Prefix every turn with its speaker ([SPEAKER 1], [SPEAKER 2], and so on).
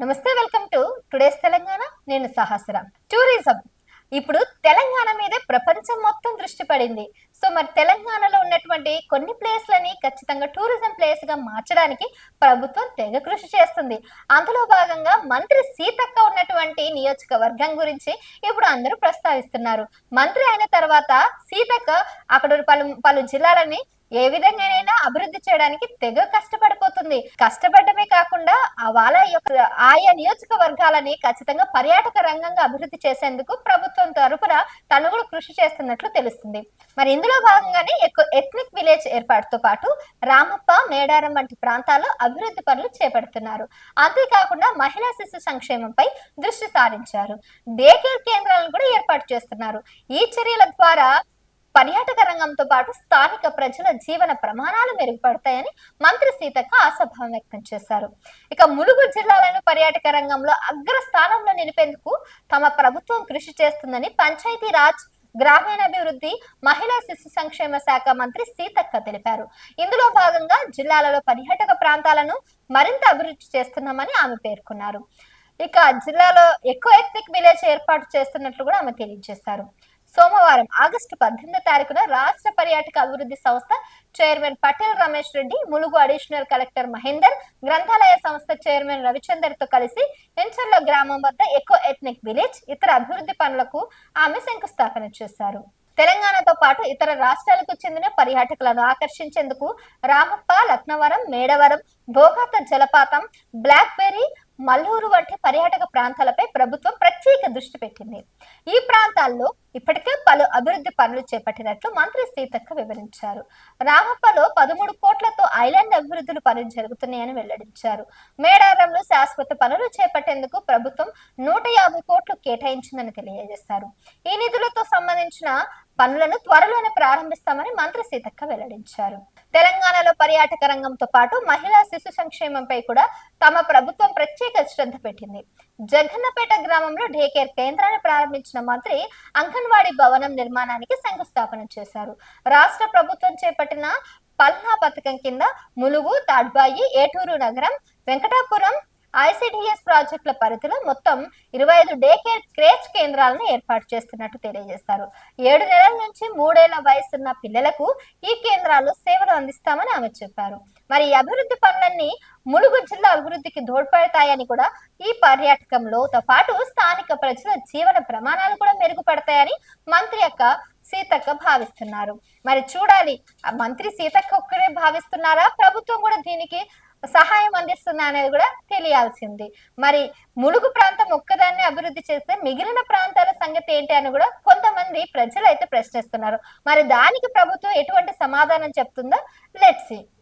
[SPEAKER 1] నమస్తే welcome to today's Telangana. నేను సహస్ర. Tourism. ఇప్పుడు తెలంగాణ మీదే ప్రపంచం మొత్తం దృష్టి పడింది. సో మరి తెలంగాణలో ఉన్నటువంటి కొన్ని ప్లేస్లని ఖచ్చితంగా టూరిజం ప్లేస్గా మార్చడానికి ప్రభుత్వం తెగ కృషి చేస్తుంది. అందులో భాగంగా మంత్రి సీతక్క ఉన్నటువంటి నియోజకవర్గం గురించి ఇప్పుడు అందరూ ప్రస్తావిస్తున్నారు. మంత్రి అయిన తర్వాత సీతక్క అక్కడ పలు పలు జిల్లాలని ఏ విధంగానైనా అభివృద్ధి చేయడానికి తెగ కష్టపడిపోతుంది. కష్టపడమే కాకుండా ఆ వాళ్ళ యొక్క ఆయా నియోజకవర్గాలని ఖచ్చితంగా పర్యాటక రంగంగా అభివృద్ధి చేసేందుకు ప్రభుత్వం తరపున తను కూడా కృషి చేస్తున్నట్లు తెలుస్తుంది. మరి ఇందులో భాగంగానే ఎక్కువ ఎథ్నిక్ విలేజ్ ఏర్పాటుతో పాటు రామప్ప మేడారం వంటి ప్రాంతాల్లో అభివృద్ధి పనులు చేపడుతున్నారు. అంతేకాకుండా మహిళా శిశు సంక్షేమంపై దృష్టి సారించారు. డే కేర్ కేంద్రాలను కూడా ఏర్పాటు చేస్తున్నారు. ఈ చర్యల ద్వారా పర్యాటక రంగంతో పాటు స్థానిక ప్రజల జీవన ప్రమాణాలు మెరుగుపడతాయని మంత్రి సీతక్క ఆశాభావం వ్యక్తం చేశారు. ఇక ములుగు జిల్లాలను పర్యాటక రంగంలో అగ్ర స్థానంలో నిలిపేందుకు తమ ప్రభుత్వం కృషి చేస్తుందని పంచాయతీరాజ్ గ్రామీణాభివృద్ధి మహిళా శిశు సంక్షేమ శాఖ మంత్రి సీతక్క తెలిపారు. ఇందులో భాగంగా జిల్లాలలో పర్యాటక ప్రాంతాలను మరింత అభివృద్ధి చేస్తున్నామని ఆమె పేర్కొన్నారు. ఇక జిల్లాలో ఎక్కువ ఎథ్నిక్ విలేజ్ ఏర్పాటు చేస్తున్నట్లు కూడా ఆమె తెలియజేశారు. సోమవారం ఆగస్టు పద్దెనిమిదో తారీఖున రాష్ట్ర పర్యాటక అభివృద్ధి సంస్థ chairman Patel Ramesh Reddy Mulugu additional collector Mahender గ్రంథాలయ సంస్థ చైర్మన్ రవిచందర్తో కలిసి ఎంచర్ల గ్రామం వద్ద ఎకో ఎథ్నిక్ విలేజ్ ఇతర అభివృద్ధి పనులకు ఆమె శంకుస్థాపన చేశారు. తెలంగాణతో పాటు ఇతర రాష్ట్రాలకు చెందిన పర్యాటకులను ఆకర్షించేందుకు రామప్ప లక్నవరం మేడవరం భోగాత జలపాతం బ్లాక్బెర్రీ మల్లూరు వంటి పర్యాటక ప్రాంతాలపై ప్రభుత్వం ప్రత్యేక దృష్టి పెట్టింది. ఈ ప్రాంతాల్లో ఇప్పటికే పలు అభివృద్ధి పనులు చేపట్టినట్లు మంత్రి సీతక్క వివరించారు. రామప్పలో పదమూడు కోట్లతో ఐలాండ్ అభివృద్ధులు పనులు జరుగుతున్నాయని వెల్లడించారు. మేడారంలో శాశ్వత పనులు చేపట్టేందుకు ప్రభుత్వం నూట యాభై కోట్లు కేటాయించిందని తెలియజేశారు. ఈ నిధులతో సంబంధించిన పనులను త్వరలోనే ప్రారంభిస్తామని మంత్రి సీతక్క వెల్లడించారు. తెలంగాణలో పర్యాటక రంగంతో పాటు మహిళా శిశు సంక్షేమంపై కూడా తమ ప్రభుత్వం ప్రత్యేక శ్రద్ధ పెట్టింది. జగన్నపేట గ్రామంలో డే కేర్ కేంద్రాన్ని ప్రారంభించిన మంత్రి అంగన్వాడీ భవనం నిర్మాణానికి శంకుస్థాపన చేశారు. రాష్ట్ర ప్రభుత్వం చేపట్టిన పల్నా పథకం కింద ములుగు తాడ్బాయి ఏటూరు నగరం వెంకటాపురం ఐసిడిఎస్ ప్రాజెక్టుల పరిధిలో మొత్తం ఇరవై ఐదు డే కేర్ క్రేచ్ కేంద్రాలను ఏర్పాటు చేస్తున్నట్టు తెలియజేస్తారు ఏడు నెలల నుంచి మూడేళ్ళ వయసున్న పిల్లలకు ఈ కేంద్రాలు సేవలు అందిస్తామని ఆమె చెప్పారు. మరి ఈ అభివృద్ధి పనులన్నీ ములుగు జిల్లా అభివృద్ధికి తోడ్పడతాయని కూడా ఈ పర్యాటకంలోతో పాటు స్థానిక ప్రజల జీవన ప్రమాణాలు కూడా మెరుగుపడతాయని మంత్రి యొక్క సీతక్క భావిస్తున్నారు. మరి చూడాలి మంత్రి సీతక్క ఒక్కరే భావిస్తున్నారా? ప్రభుత్వం కూడా దీనికి సహాయం అందిస్తుందా అనేది కూడా తెలియాల్సింది. మరి ములుగు ప్రాంతం ఒక్కదాన్ని అభివృద్ధి చేస్తే మిగిలిన ప్రాంతాల సంగతి ఏంటి అని కూడా కొంతమంది ప్రజలు అయితే ప్రశ్నిస్తున్నారు. మరి దానికి ప్రభుత్వం ఎటువంటి సమాధానం చెప్తుందో లెట్స్